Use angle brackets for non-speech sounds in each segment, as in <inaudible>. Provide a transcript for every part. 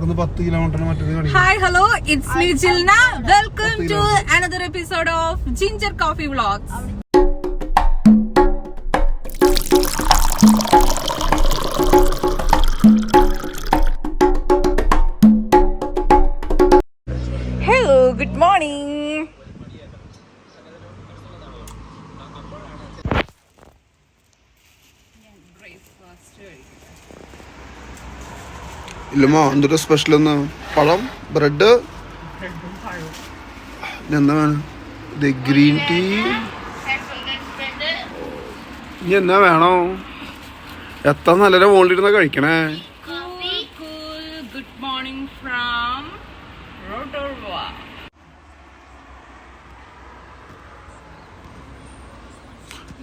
Hi, hello, it's me Jilna. Welcome to another episode of Ginger Coffee Vlogs. ഇല്ലമ്മോ എന്തൊരു special ഒന്ന് പഴം bread എന്താ വേണം ഗ്രീൻ ടീ ഇനി എന്നാ വേണോ എത്ര നല്ലൊരു വോണ്ടിരുന്ന കഴിക്കണേ ഗുഡ് മോർണിംഗ് ഫ്രം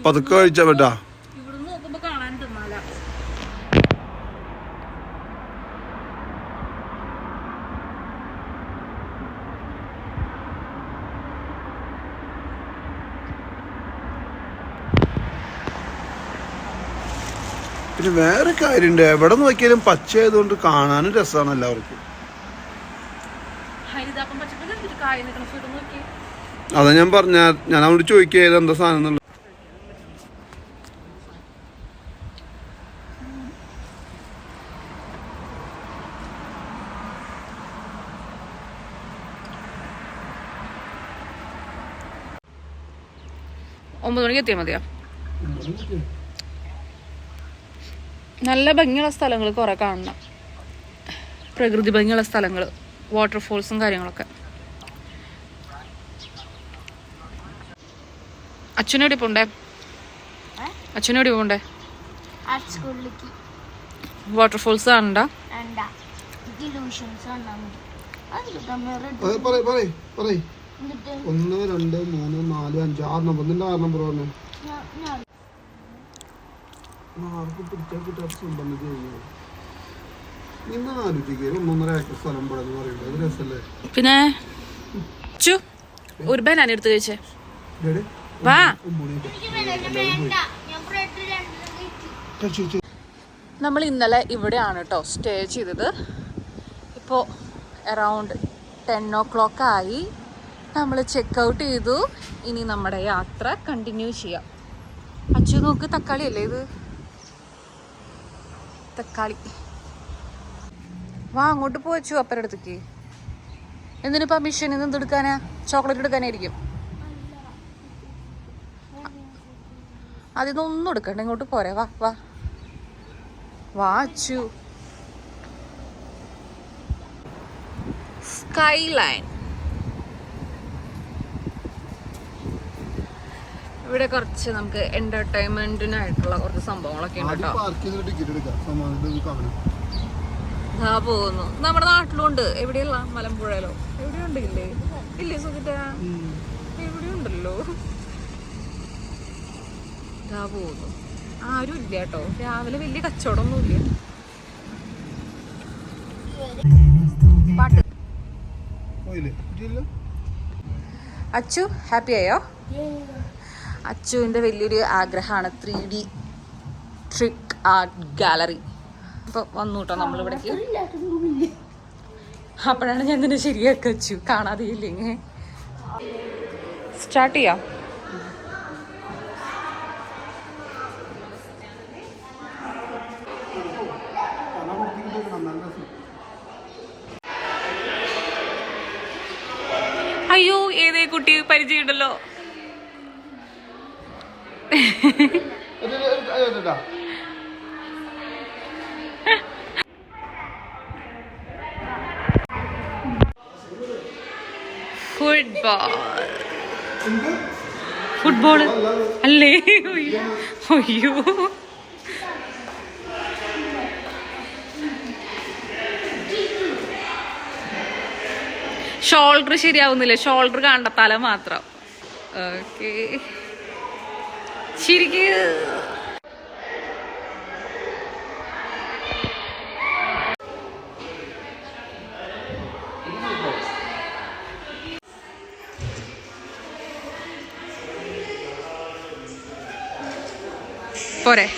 പതുക്കെ കഴിച്ചാ ബേട്ടാ പിന്നെ വേറെ കാര്യമുണ്ട് എവിടെ നോക്കിയാലും പച്ച ആയതുകൊണ്ട് കാണാനും രസമാണ് എല്ലാവർക്കും അതാ ഞാൻ പറഞ്ഞ ഞാൻ അവിടെ ചോദിക്കുക എന്താ സാധനം ഒമ്പത് മണിക്ക് എത്തിയാൽ മതിയാ നല്ല ഭംഗിയുള്ള സ്ഥലങ്ങൾ കുറേ കാണണം പ്രകൃതി ഭംഗിയുള്ള സ്ഥലങ്ങൾ വാട്ടർഫോൾസും കാര്യങ്ങളൊക്കെ അച്ഛനോടി പോണ്ടേ അച്ഛനോടി പോണ്ടേ വാട്ടർഫോൾസ് കാണണ്ട ഒന്ന് രണ്ട് മൂന്ന് നാല് അഞ്ച് ആറ് നമ്പർ നിന്റെ ആറ് നമ്പർ പറഞ്ഞു മാർക്ക് പിടിച്ചാൽ കിട്ടാത്ത സ്വന്തം ചെയ്യുന്നത് പിന്നെ ചു ഒരു ബനാന എടുത്ത് കഴിച്ചേ വാ നമ്മൾ ഇന്നലെ ഇവിടെയാണ് കേട്ടോ സ്റ്റേ ചെയ്തത് ഇപ്പോൾ അറൗണ്ട് ടെൻ ഒ ക്ലോക്ക് ആയി നമ്മൾ ചെക്ക് ഔട്ട് ചെയ്തു ഇനി നമ്മുടെ യാത്ര കണ്ടിന്യൂ ചെയ്യാം അച്ചു നോക്ക് അല്ലേ ഇത് തക്കാളി വാ അങ്ങോട്ട് പോച്ചു അപ്പരുടെ അടുത്തേക്ക് എന്തിനു പെർമിഷൻ ഇന്ന് എടുക്കാനാ ചോക്ലേറ്റ് എടുക്കാനായിരിക്കും ഒന്നും എടുക്കണ്ട ഇങ്ങോട്ട് പോരെ വാ വാ വാച്ചു സ്കൈലൈൻ ഇവിടെ കുറച്ച് നമുക്ക് എന്റർടൈൻമെന്റിനായിട്ടുള്ള കുറച്ച് സംഭവങ്ങളൊക്കെ ഉണ്ട് പോകുന്നു നമ്മുടെ നാട്ടിലുണ്ട് എവിടെയല്ല മലമ്പുഴയിലോ എവിടെയുണ്ട് ഇല്ലേ ഇല്ലേ സുഖിറ്റ എവിടെയുണ്ടല്ലോ ഇതാ പോകുന്നു ആരും ഇല്ല കേട്ടോ രാവിലെ വലിയ കച്ചവടമൊന്നും പാട്ട് അച്ചു ഹാപ്പി ആയോ അച്ചുവിൻ്റെ വലിയൊരു ആഗ്രഹമാണ് three D trick art gallery അപ്പോൾ വന്നു കേട്ടോ നമ്മളിവിടേക്ക് അപ്പോഴാണ് ഞാൻ ഇതിനെ ശരിയാക്കി അച്ചു കാണാതെ ഇല്ലെങ്കിൽ സ്റ്റാർട്ട് ചെയ്യാം അയ്യോ ഏതേ കുട്ടി പരിചയമുണ്ടല്ലോ ഫുട്ബോൾ ഫുട്ബോൾ അല്ലേ അയ്യോ ഷോൾഡർ ശരിയാവുന്നില്ല ഷോൾഡർ കണ്ട തല മാത്രം ഓക്കേ tire poré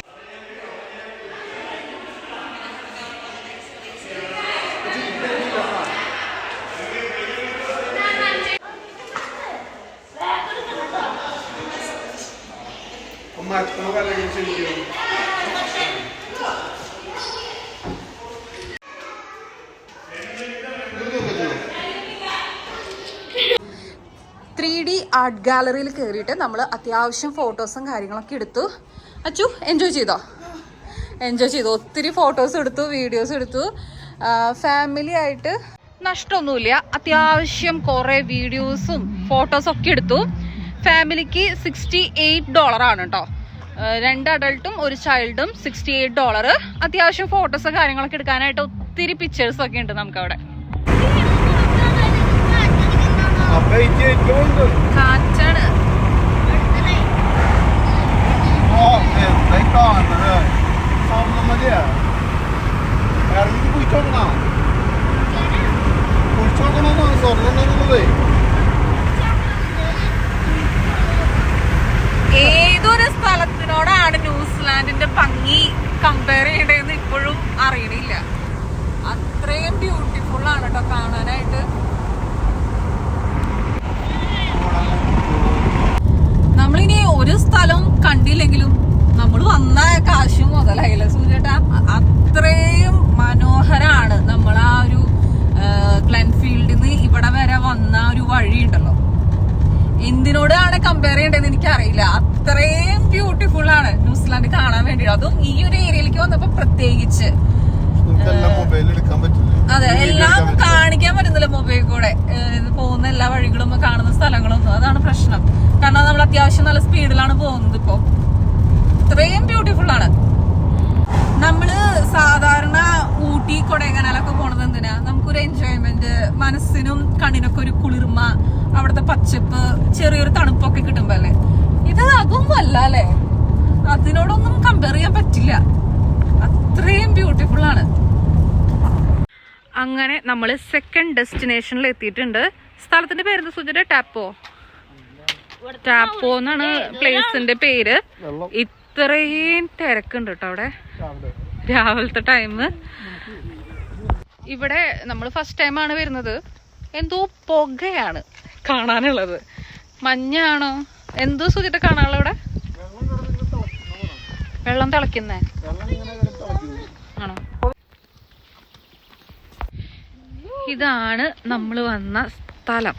ആർട്ട് ഗാലറിയിൽ കയറിയിട്ട് നമ്മൾ അത്യാവശ്യം ഫോട്ടോസും കാര്യങ്ങളൊക്കെ എടുത്തു അച്ചു എൻജോയ് ചെയ്തോ എൻജോയ് ചെയ്തു ഒത്തിരി ഫോട്ടോസ് എടുത്തു വീഡിയോസ് എടുത്തു ഫാമിലി ആയിട്ട് നഷ്ടമൊന്നുമില്ല അത്യാവശ്യം കുറേ വീഡിയോസും ഫോട്ടോസും ഒക്കെ എടുത്തു ഫാമിലിക്ക് സിക്സ്റ്റി എയ്റ്റ് ഡോളറാണ് കേട്ടോ രണ്ട് അഡൾട്ടും ഒരു ചൈൽഡും സിക്സ്റ്റി എയ്റ്റ് ഡോളർ അത്യാവശ്യം ഫോട്ടോസും കാര്യങ്ങളൊക്കെ എടുക്കാനായിട്ട് ഒത്തിരി പിക്ചേഴ്സൊക്കെ ഉണ്ട് നമുക്കവിടെ കാറ്റാണ് കാണുന്നത് സ്വർണ്ണം മതിയാ ഇറങ്ങി കുഴിച്ചോക്കണോ കുഴിച്ചോക്കണോ സ്വർണ്ണം എന്നുള്ളതേ ഏതൊരു സ്ഥലത്ത് എന്തിനോടാണ് കമ്പയർ ചെയ്യേണ്ടതെന്ന് എനിക്കറിയില്ല അത്രയും ബ്യൂട്ടിഫുൾ ആണ് ന്യൂസിലാൻഡ് കാണാൻ വേണ്ടി അതും ഈ ഒരു ഏരിയയിലേക്ക് വന്നപ്പോ പ്രത്യേകിച്ച് അതെ എല്ലാം കാണിക്കാൻ പറ്റുന്നില്ല മൊബൈൽ കൂടെ പോകുന്ന എല്ലാ വഴികളും കാണുന്ന സ്ഥലങ്ങളും അതാണ് പ്രശ്നം കാരണം നമ്മൾ അത്യാവശ്യം നല്ല സ്പീഡിലാണ് പോകുന്നത് ഇപ്പൊ ഇത്രയും ബ്യൂട്ടിഫുൾ ആണ് നമ്മള് സാധാരണ ഊട്ടി കൊടൈക്കനാലൊക്കെ പോണത് എന്തിനാ നമുക്കൊരു എൻജോയ്മെന്റ് മനസ്സിനും കണ്ണിനൊക്കെ ഒരു കുളിർമ അവിടുത്തെ പച്ചപ്പ് ചെറിയൊരു തണുപ്പൊക്കെ കിട്ടുമ്പോ അല്ലെ ഇത് അതൊന്നും അല്ല അല്ലെ അതിനോടൊന്നും കമ്പയർ ചെയ്യാൻ പറ്റില്ല അത്രയും ബ്യൂട്ടിഫുൾ ആണ് അങ്ങനെ നമ്മൾ സെക്കൻഡ് ഡെസ്റ്റിനേഷനിൽ എത്തിയിട്ടുണ്ട് സ്ഥലത്തിന്റെ പേരെന്താ സൂചന ടാപ്പോ ടാപ്പോ എന്നാണ് പ്ലേസിന്റെ പേര് ഇത്രയും തിരക്കുണ്ട് കേട്ടോ അവിടെ രാവിലത്തെ ടൈം ഇവിടെ നമ്മൾ ഫസ്റ്റ് ടൈം ആണ് വരുന്നത് എന്തോ പുകയാണ് കാണാനുള്ളത് മഞ്ഞാണോ എന്തോ സുഖത്തെ കാണാനുള്ള ഇവിടെ വെള്ളം തിളക്കുന്നേ ഇതാണ് നമ്മൾ വന്ന സ്ഥലം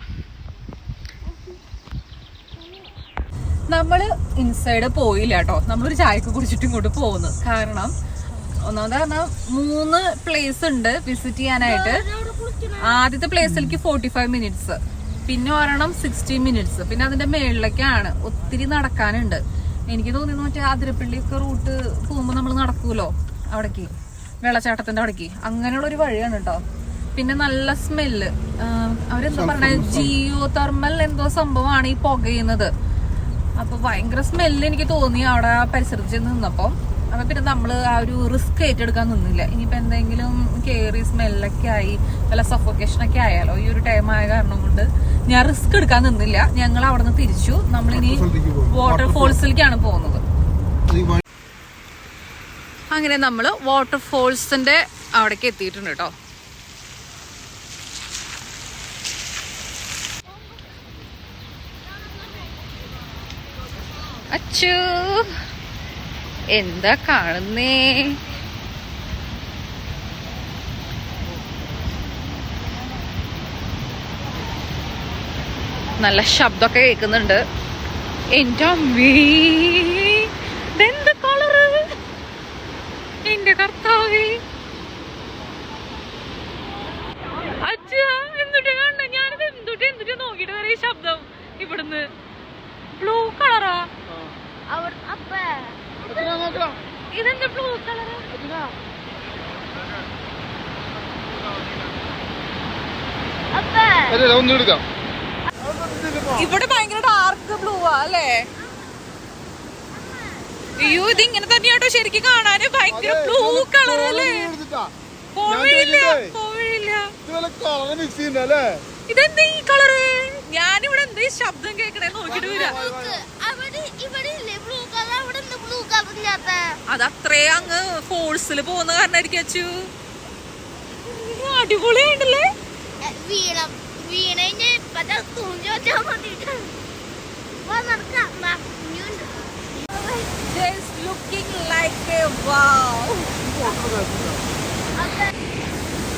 നമ്മൾ ഇൻസൈഡ് പോയില്ല കേട്ടോ നമ്മളൊരു ചായക്ക് കുടിച്ചിട്ട് ഇങ്ങോട്ട് പോകുന്നു കാരണം ഒന്നാമത് പറഞ്ഞാൽ മൂന്ന് പ്ലേസ് ഉണ്ട് വിസിറ്റ് ചെയ്യാനായിട്ട് ആദ്യത്തെ പ്ലേസിലേക്ക് ഫോർട്ടി ഫൈവ് മിനിറ്റ്സ് പിന്നെ ഒരെണ്ണം സിക്സ്റ്റി മിനിറ്റ്സ് പിന്നെ അതിന്റെ മേളിലൊക്കെയാണ് ഒത്തിരി നടക്കാനുണ്ട് എനിക്ക് തോന്നിയത് മറ്റേ ആതിരപ്പള്ളിയൊക്കെ റൂട്ട് പോകുമ്പോൾ നമ്മൾ നടക്കൂലോ അവിടേക്ക് വെള്ളച്ചാട്ടത്തിന്റെ അവിടേക്ക് അങ്ങനെയുള്ള ഒരു വഴിയാണ് കേട്ടോ പിന്നെ നല്ല സ്മെല്ല് അവരെന്താ പറഞ്ഞ ജിയോ തെർമൽ എന്തോ സംഭവമാണ് ഈ പുകയുന്നത് അപ്പോൾ ഭയങ്കര സ്മെല്ല് എനിക്ക് തോന്നി അവിടെ പരിസരത്ത് നിന്നപ്പോൾ അപ്പൊ പിന്നെ നമ്മള് ആ ഒരു റിസ്ക് ഏറ്റെടുക്കാൻ നിന്നില്ല ഇനിയിപ്പോൾ എന്തെങ്കിലും കയറി സ്മെല്ലൊക്കെ ആയി വല്ല ഒക്കെ ആയാലോ ഈ ഒരു ടൈം ആയ കാരണം കൊണ്ട് ഞാൻ റിസ്ക് എടുക്കാൻ നിന്നില്ല ഞങ്ങൾ അവിടെ നിന്ന് തിരിച്ചു നമ്മളിനി വാട്ടർഫോൾസിലേക്കാണ് പോകുന്നത് അങ്ങനെ നമ്മള് വാട്ടർഫോൾസിന്റെ അവിടേക്ക് എത്തിയിട്ടുണ്ട് കേട്ടോ അച്ചു എന്താ കാണുന്നേ നല്ല ശബ്ദമൊക്കെ കേൾക്കുന്നുണ്ട് എൻ്റെ അമ്മീ കളറ് എന്റെ കർത്താവേ എന്നിട്ട് നോക്കിയിട്ട് വരെ ശബ്ദം ഇവിടുന്ന് ബ്ലൂ കളറാ ഇതെന്താ ബ്ലൂ കളർ ഇവിടെ ഭയങ്കര ഡാർക്ക് ബ്ലൂ ആ അല്ലേ അയ്യോ ഇത് ഇങ്ങനെ തന്നെയാട്ടോ ശരിക്കും കാണാന് ഭയങ്കര ബ്ലൂ കളർ അല്ലേ പോവില്ല പോവില്ല ഇതെന്താ ഈ കളറ് ഞാനിവിടെ എന്താ ഈ ശബ്ദം കേക്കണേ നോക്കിട്ട് വരാം അതത്രേ അങ്ങ് ഫോഴ്സിൽ പോകുന്ന കാരണമായിരിക്കും അച്ചു അടിപൊളിയായിട്ടല്ലേ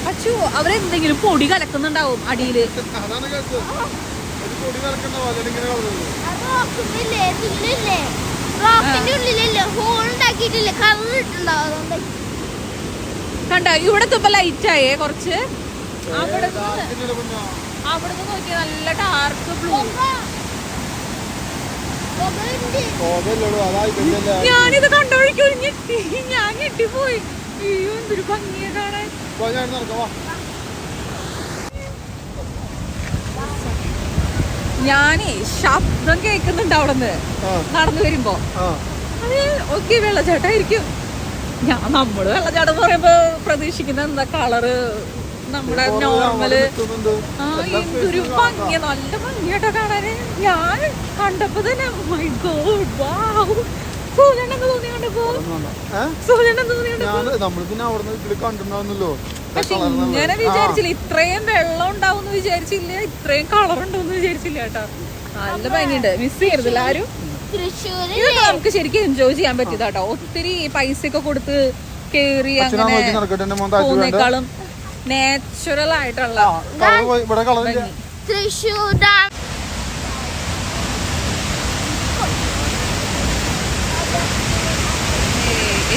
അച്ചു അവരെന്തെങ്കിലും പൊടി കലക്കുന്നുണ്ടാവും അടിയില് പൊടി കലക്കുന്ന വീട്ടില് കളറിട്ടുണ്ടാവും കണ്ടോ ഇവിടത്തെ ഇപ്പൊ ലൈറ്റായേ കുറച്ച് അവിടുന്ന് അവിടുന്ന് നോക്കി നല്ല ഡാർക്ക് ബ്ലൂ ഞാനിത് കണ്ടൊഴിക്കൂ ഞെട്ടി ഞാൻ ഞെട്ടിപ്പോയി അയ്യോ എന്തൊരു ഭംഗിയെ കാണാൻ ഞാനേ ശബ്ദം കേൾക്കുന്നുണ്ട് അവിടെ നിന്ന് നടന്നു വരുമ്പോ ഓക്കെ വെള്ളച്ചാട്ടമായിരിക്കും ഞാൻ നമ്മള് വെള്ളച്ചാട്ടം എന്ന് പറയുമ്പോ പ്രതീക്ഷിക്കുന്ന എന്താ കളറ് നമ്മുടെ നോർമല് ആ എന്തൊരു ഭംഗി നല്ല ഭംഗിയാട്ടോ കാണാന് ഞാൻ കണ്ടപ്പോ തന്നെ മൈ oh ഗോഡ് വാവ് സൂര്യനെന്ന് തോന്നി കണ്ടപ്പോ സൂര്യനെന്ന് തോന്നി കണ്ടപ്പോ പക്ഷെ ഇങ്ങനെ വിചാരിച്ചില്ല ഇത്രയും വെള്ളം ഉണ്ടാവും വിചാരിച്ചില്ല ഇത്രയും കളർ ഉണ്ടോന്ന് വിചാരിച്ചില്ല കേട്ടോ നല്ല ഭംഗിയുണ്ട് മിസ് ചെയ്യരുതല്ലോ ആരും ഇതൊക്കെ നമുക്ക് ശരിക്കും എൻജോയ് ചെയ്യാൻ പറ്റിയതാ കേട്ടോ ഒത്തിരി പൈസ ഒക്കെ കൊടുത്ത് കേറി അങ്ങനെ പോകുന്നേക്കാളും നാച്ചുറൽ ആയിട്ടുള്ള തൃശ്ശൂർ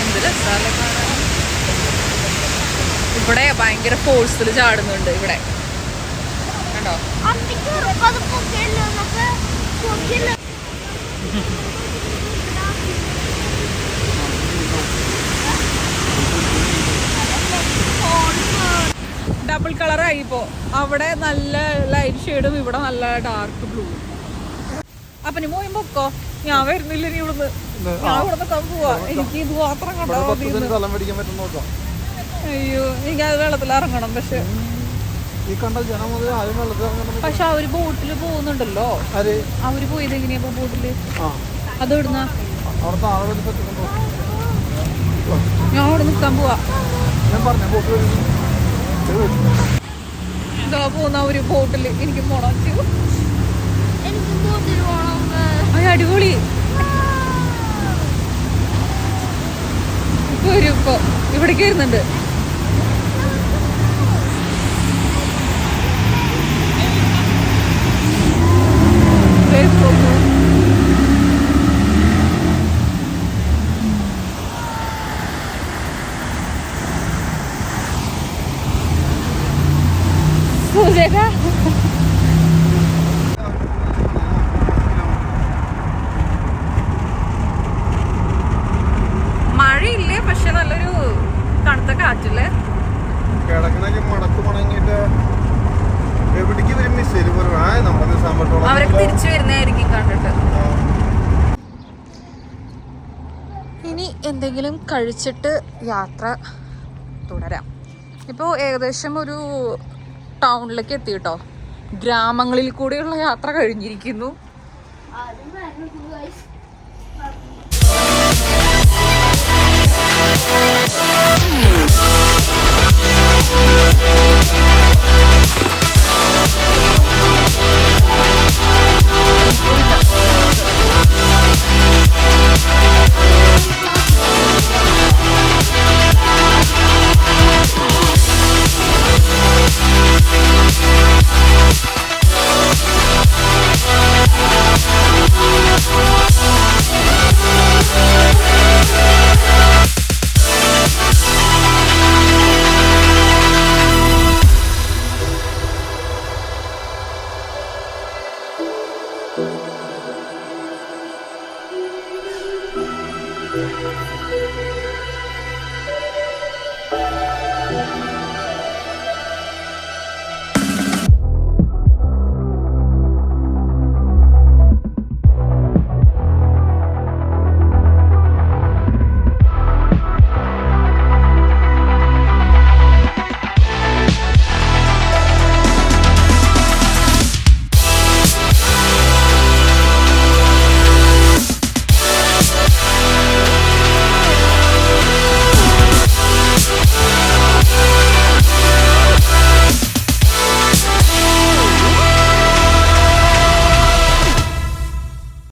എന്ത് രസാല ഇവിടെ ഭയങ്കര ഫോഴ്സിൽ ചാടുന്നുണ്ട് ഇവിടെ കണ്ടോ ഡബിൾ <laughs> കളറായി ഇപ്പോ അവിടെ നല്ല ലൈറ്റ് ഷെയ്ഡും ഇവിടെ നല്ല ഡാർക്ക് ബ്ലൂ അപ്പൊ നീ പോയി പൊക്കോ ഞാൻ വരുന്നില്ല നീ ഇവിടുന്ന് ഞാൻ ഇവിടുന്ന് പോവാ എനിക്ക് ഇത് മാത്രം കണ്ടോ അയ്യോ എനിക്ക് അത് വെള്ളത്തിൽ ഇറങ്ങണം പക്ഷെ പക്ഷെ അവര് ബോട്ടിൽ പോകുന്നുണ്ടല്ലോ അവര് പോയത് എങ്ങനെയാ ബോട്ടില് അത് ഇവിടുന്ന ഞാൻ അവിടെ നിക്കാൻ പോവാ ഞാൻ പറഞ്ഞ പോകുന്ന ഒരു ബോട്ടില് എനിക്ക് പോണം അടിപൊളി ഇപ്പൊ ഒരു ഇപ്പൊ ഇവിടെ കയറുന്നുണ്ട് കിടക്കണ മടക്ക് മടങ്ങിയിട്ട് എവിടേക്ക് വരും മിസ്സേജ് പറയും ആ നമ്മുടെ സാമ്പത്തോളം അവരൊക്കെ തിരിച്ചു വരുന്നതായിരിക്കും കണ്ടിട്ട് ഇനി എന്തെങ്കിലും കഴിച്ചിട്ട് യാത്ര തുടരാം ഇപ്പോൾ ഏകദേശം ഒരു ടൗണിലേക്ക് എത്തി കേട്ടോ ഗ്രാമങ്ങളിൽ കൂടെയുള്ള യാത്ര കഴിഞ്ഞിരിക്കുന്നു